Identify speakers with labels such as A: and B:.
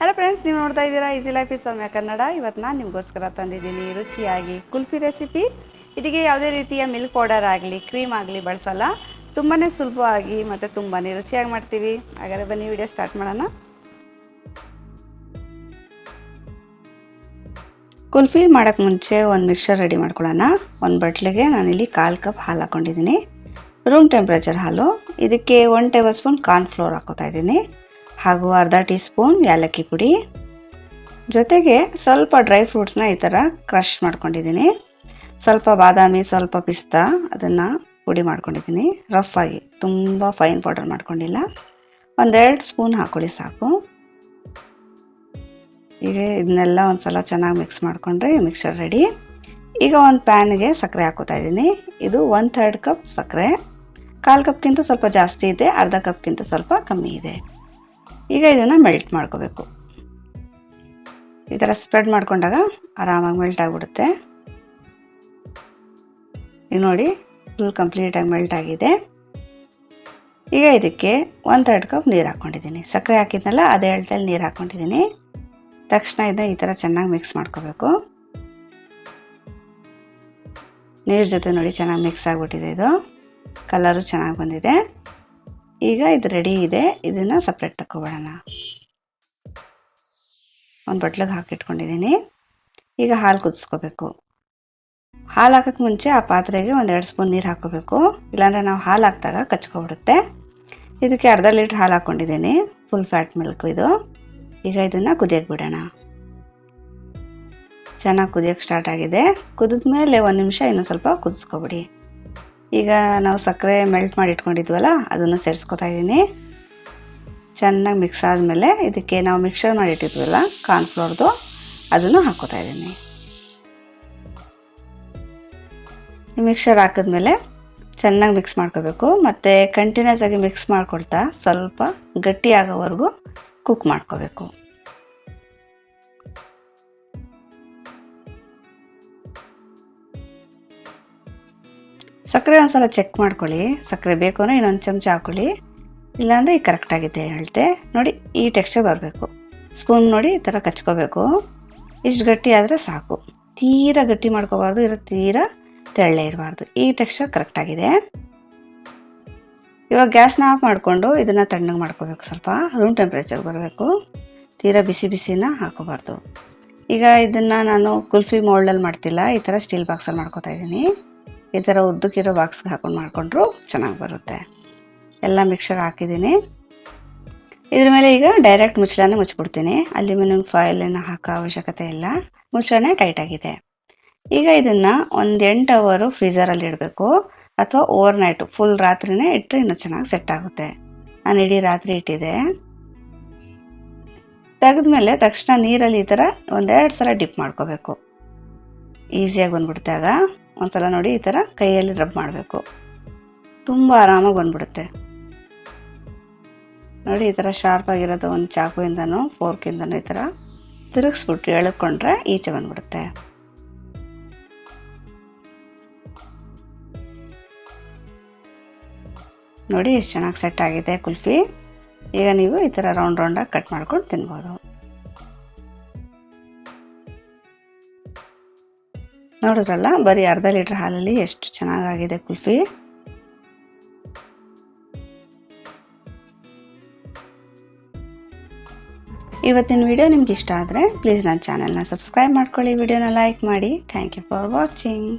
A: Hello friends ನೀವು ನೋಡ್ತಾ ಇದ್ದೀರಾ easy life is Soumya Kannada ಇವತ್ತು ನಾನು ನಿಮಗೋಸ್ಕರ ತಂದಿದ್ದೀನಿ ರುಚಿಯಾಗಿ ಕುಲ್ಫಿ ರೆಸಿಪಿ ಇದಕ್ಕೆ ಯಾವುದೇ ರೀತಿಯ ಮಿಲ್ಕ್ ಪೌಡರ್ ಆಗಲಿ ಕ್ರೀಮ್ ಆಗಲಿ ಬಳಸಲ್ಲ. ತುಂಬಾ ಸುಲಭವಾಗಿ ಮತ್ತು ತುಂಬಾ ರುಚಿಯಾಗಿ ಮಾಡ್ತೀವಿ. ಹಾಗಾದರೆ ಬನ್ನಿ ವಿಡಿಯೋ ಸ್ಟಾರ್ಟ್ ಮಾಡೋಣ. ಕುಲ್ಫಿ ಮಾಡೋಕ್ಕೆ ಮುಂಚೆ ಒಂದು ಮಿಕ್ಸರ್ ರೆಡಿ ಮಾಡ್ಕೊಳ್ಳೋಣ. ಒಂದು ಬಟ್ಲಿಗೆ ನಾನಿಲ್ಲಿ ಕಾಲು ಕಪ್ ಹಾಲು ಹಾಕ್ಕೊಂಡಿದ್ದೀನಿ ರೂಮ್ ಟೆಂಪ್ರೇಚರ್ ಹಾಲು. ಇದಕ್ಕೆ ಒನ್ ಟೇಬಲ್ ಸ್ಪೂನ್ ಕಾರ್ನ್ಫ್ಲೋರ್ ಹಾಕೋತಾ ಇದ್ದೀನಿ. ಹಾಗೂ ಅರ್ಧ ಟೀ ಸ್ಪೂನ್ ಏಲಕ್ಕಿ ಪುಡಿ. ಜೊತೆಗೆ ಸ್ವಲ್ಪ ಡ್ರೈ ಫ್ರೂಟ್ಸ್ನ ಈ ಥರ ಕ್ರಷ್ ಮಾಡ್ಕೊಂಡಿದ್ದೀನಿ. ಸ್ವಲ್ಪ ಬಾದಾಮಿ, ಸ್ವಲ್ಪ ಪಿಸ್ತಾ ಅದನ್ನು ಪುಡಿ ಮಾಡ್ಕೊಂಡಿದ್ದೀನಿ. ರಫ್ ಆಗಿ, ತುಂಬ ಫೈನ್ ಪೌಡರ್ ಮಾಡ್ಕೊಂಡಿಲ್ಲ. ಒಂದೆರಡು ಸ್ಪೂನ್ ಹಾಕ್ಕೊಳ್ಳಿ ಸಾಕು. ಈಗ ಇದನ್ನೆಲ್ಲ ಒಂದು ಸಲ ಚೆನ್ನಾಗಿ ಮಿಕ್ಸ್ ಮಾಡಿಕೊಂಡ್ರೆ ಮಿಕ್ಸರ್ ರೆಡಿ ಈಗ ಒಂದು ಪ್ಯಾನ್ಗೆ ಸಕ್ಕರೆ ಹಾಕೋತಾ ಇದ್ದೀನಿ. ಇದು ಒನ್ ಥರ್ಡ್ ಕಪ್ ಸಕ್ಕರೆ. ಕಾಲು ಕಪ್ಗಿಂತ ಸ್ವಲ್ಪ ಜಾಸ್ತಿ ಇದೆ, ಅರ್ಧ ಕಪ್ಗಿಂತ ಸ್ವಲ್ಪ ಕಮ್ಮಿ ಇದೆ. ಈಗ ಇದನ್ನು ಮೆಲ್ಟ್ ಮಾಡ್ಕೋಬೇಕು. ಈ ಥರ ಸ್ಪ್ರೆಡ್ ಮಾಡ್ಕೊಂಡಾಗ ಆರಾಮಾಗಿ ಮೆಲ್ಟ್ ಆಗಿಬಿಡುತ್ತೆ. ಈಗ ನೋಡಿ ಫುಲ್ ಕಂಪ್ಲೀಟಾಗಿ ಮೆಲ್ಟ್ ಆಗಿದೆ. ಈಗ ಇದಕ್ಕೆ ಒನ್ ಥರ್ಡ್ ಕಪ್ ನೀರು ಹಾಕ್ಕೊಂಡಿದ್ದೀನಿ. ಸಕ್ಕರೆ ಹಾಕಿದ್ನಲ್ಲ, ಅದೇ ಹೇಳ್ತಲ್ಲಿ ನೀರು ಹಾಕ್ಕೊಂಡಿದ್ದೀನಿ. ತಕ್ಷಣ ಇದನ್ನ ಈ ಥರ ಚೆನ್ನಾಗಿ ಮಿಕ್ಸ್ ಮಾಡ್ಕೋಬೇಕು. ನೀರು ಜೊತೆ ನೋಡಿ ಚೆನ್ನಾಗಿ ಮಿಕ್ಸ್ ಆಗಿಬಿಟ್ಟಿದೆ ಇದು. ಕಲರು ಚೆನ್ನಾಗಿ ಬಂದಿದೆ. ಈಗ ಇದು ರೆಡಿ ಇದೆ. ಇದನ್ನು ಸಪ್ರೇಟ್ ತಗೊಬಿಡೋಣ ಒಂದು ಬಟ್ಲಿಗೆ ಹಾಕಿಟ್ಕೊಂಡಿದ್ದೀನಿ ಈಗ ಹಾಲು ಕುದಿಸ್ಕೋಬೇಕು. ಹಾಲು ಹಾಕೋಕ್ಕೆ ಮುಂಚೆ ಆ ಪಾತ್ರೆಗೆ ಒಂದೆರಡು ಸ್ಪೂನ್ ನೀರು ಹಾಕೋಬೇಕು. ಇಲ್ಲಾಂದರೆ ನಾವು ಹಾಲು ಹಾಕಿದಾಗ ಕಚ್ಕೊಬಿಡುತ್ತೆ. ಇದಕ್ಕೆ ಅರ್ಧ ಲೀಟ್ರ್ ಹಾಲು ಹಾಕ್ಕೊಂಡಿದ್ದೀನಿ ಫುಲ್ ಫ್ಯಾಟ್ ಮಿಲ್ಕ್ ಇದು. ಈಗ ಇದನ್ನು ಕುದಿಯೋಕೆ ಬಿಡೋಣ. ಚೆನ್ನಾಗಿ ಕುದಿಯೋಕ್ಕೆ ಸ್ಟಾರ್ಟ್ ಆಗಿದೆ. ಕುದಿದ ಮೇಲೆ ಒಂದು ನಿಮಿಷ ಇನ್ನೂ ಸ್ವಲ್ಪ ಕುದಿಸ್ಕೊಬಿಡಿ. ಈಗ ನಾವು ಸಕ್ಕರೆ ಮೆಲ್ಟ್ ಮಾಡಿ ಇಟ್ಕೊಂಡಿದ್ವಲ್ಲ ಅದನ್ನು ಸೇರಿಸ್ಕೊತಾ ಇದ್ದೀನಿ ಚೆನ್ನಾಗಿ ಮಿಕ್ಸ್ ಆದಮೇಲೆ ಇದಕ್ಕೆ ನಾವು ಮಿಕ್ಸರ್ ಮಾಡಿ ಇಟ್ಟಿದ್ವಲ್ಲ ಕಾರ್ನ್ಫ್ಲೋರ್ದು ಅದನ್ನು ಹಾಕೋತಾ ಇದ್ದೀನಿ ಮಿಕ್ಸರ್ ಹಾಕಿದ್ಮೇಲೆ ಚೆನ್ನಾಗಿ ಮಿಕ್ಸ್ ಮಾಡ್ಕೋಬೇಕು. ಮತ್ತು ಕಂಟಿನ್ಯೂಸ್ ಆಗಿ ಮಿಕ್ಸ್ ಮಾಡಿಕೊಡ್ತಾ ಸ್ವಲ್ಪ ಗಟ್ಟಿ ಆಗೋವರೆಗೂ ಕುಕ್ ಮಾಡ್ಕೋಬೇಕು. ಸಕ್ಕರೆ ಒಂದ್ಸಲ ಚೆಕ್ ಮಾಡ್ಕೊಳ್ಳಿ. ಸಕ್ಕರೆ ಬೇಕು ಅಂದರೆ ಇನ್ನೊಂದು ಚಮಚ ಹಾಕೊಳ್ಳಿ. ಇಲ್ಲಾಂದರೆ ಈಗ ಕರೆಕ್ಟಾಗಿದೆ ಹೇಳ್ತೆ. ನೋಡಿ, ಈ ಟೆಕ್ಸ್ಚರ್ ಬರಬೇಕು. ಸ್ಪೂನ್ ನೋಡಿ ಈ ಥರ ಕಚ್ಕೋಬೇಕು. ಇಷ್ಟು ಗಟ್ಟಿ ಆದರೆ ಸಾಕು. ತೀರಾ ಗಟ್ಟಿ ಮಾಡ್ಕೋಬಾರ್ದು, ಇರೋ ತೀರಾ ತೆಳ್ಳೆ ಇರಬಾರ್ದು. ಈ ಟೆಕ್ಸ್ಚರ್ ಕರೆಕ್ಟಾಗಿದೆ ಇವಾಗ ಗ್ಯಾಸ್ನ ಆಫ್ ಮಾಡಿಕೊಂಡು ಇದನ್ನು ತಣ್ಣಗೆ ಮಾಡ್ಕೋಬೇಕು ಸ್ವಲ್ಪ. ರೂಮ್ ಟೆಂಪ್ರೇಚರ್ ಬರಬೇಕು. ತೀರಾ ಬಿಸಿ ಬಿಸಿನ ಹಾಕೋಬಾರ್ದು. ಈಗ ಇದನ್ನು ನಾನು ಕುಲ್ಫಿ ಮೋಲ್ಡಲ್ಲಿ ಮಾಡ್ತಿಲ್ಲ. ಈ ಥರ ಸ್ಟೀಲ್ ಬಾಕ್ಸಲ್ಲಿ ಮಾಡ್ಕೋತಾ ಇದ್ದೀನಿ. ಈ ಥರ ಉದ್ದಕ್ಕಿರೋ ಬಾಕ್ಸ್ಗೆ ಹಾಕೊಂಡು ಮಾಡಿಕೊಂಡ್ರು ಚೆನ್ನಾಗಿ ಬರುತ್ತೆ. ಎಲ್ಲ ಮಿಕ್ಸರ್ ಹಾಕಿದ್ದೀನಿ. ಇದ್ರ ಮೇಲೆ ಈಗ ಡೈರೆಕ್ಟ್ ಮುಚ್ಚಳನೇ ಮುಚ್ಚಿಬಿಡ್ತೀನಿ. ಅಲ್ಯೂಮಿನಿಯಂ ಫಾಯಿಲನ್ನು ಹಾಕೋ ಅವಶ್ಯಕತೆ ಇಲ್ಲ. ಮುಚ್ಚಳನೇ ಟೈಟಾಗಿದೆ ಈಗ ಇದನ್ನು ಒಂದು ಎಂಟು ಅವರು ಫ್ರೀಝರಲ್ಲಿ ಇಡಬೇಕು. ಅಥವಾ ಓವರ್ ನೈಟು ಫುಲ್ ರಾತ್ರಿನೇ ಇಟ್ಟರೆ ಇನ್ನೂ ಚೆನ್ನಾಗಿ ಸೆಟ್ ಆಗುತ್ತೆ. ನಾನು ಇಡೀ ರಾತ್ರಿ ಇಟ್ಟಿದ್ದೆ. ತೆಗೆದ್ಮೇಲೆ ತಕ್ಷಣ ನೀರಲ್ಲಿ ಈ ಥರ ಒಂದೆರಡು ಸಲ ಡಿಪ್ ಮಾಡ್ಕೋಬೇಕು. ಈಸಿಯಾಗಿ ಬಂದ್ಬಿಡುತ್ತೆ ಒಂದ್ಸಲ ನೋಡಿ ಈ ಥರ ಕೈಯಲ್ಲಿ ರಬ್ ಮಾಡಬೇಕು. ತುಂಬ ಆರಾಮಾಗಿ ಬಂದ್ಬಿಡುತ್ತೆ. ನೋಡಿ ಈ ಥರ ಶಾರ್ಪಾಗಿರೋದು ಒಂದು ಚಾಕುವಿಂದನೂ ಫೋರ್ಕಿಂದನೂ ಈ ಥರ ತಿರುಗಿಸ್ಬಿಟ್ಟು ಎಳ್ಕೊಂಡ್ರೆ ಈಚೆ ಬಂದ್ಬಿಡುತ್ತೆ. ನೋಡಿ ಎಷ್ಟು ಚೆನ್ನಾಗಿ ಸೆಟ್ ಆಗಿದೆ ಕುಲ್ಫಿ. ಈಗ ನೀವು ಈ ಥರ ರೌಂಡ್ ರೌಂಡಾಗಿ ಕಟ್ ಮಾಡ್ಕೊಂಡು ತಿನ್ಬೋದು. ನೋಡಿದ್ರಲ್ಲ, ಬರೀ ಅರ್ಧ ಲೀಟ್ರ್ ಹಾಲಲ್ಲಿ ಎಷ್ಟು ಚೆನ್ನಾಗಾಗಿದೆ ಕುಲ್ಫಿ. ಇವತ್ತಿನ ವಿಡಿಯೋ ನಿಮ್ಗೆ ಇಷ್ಟ ಆದರೆ ಪ್ಲೀಸ್ ನನ್ನ ಚಾನಲ್ನ ಸಬ್ಸ್ಕ್ರೈಬ್ ಮಾಡ್ಕೊಳ್ಳಿ, ವಿಡಿಯೋನ ಲೈಕ್ ಮಾಡಿ. Thank you for watching.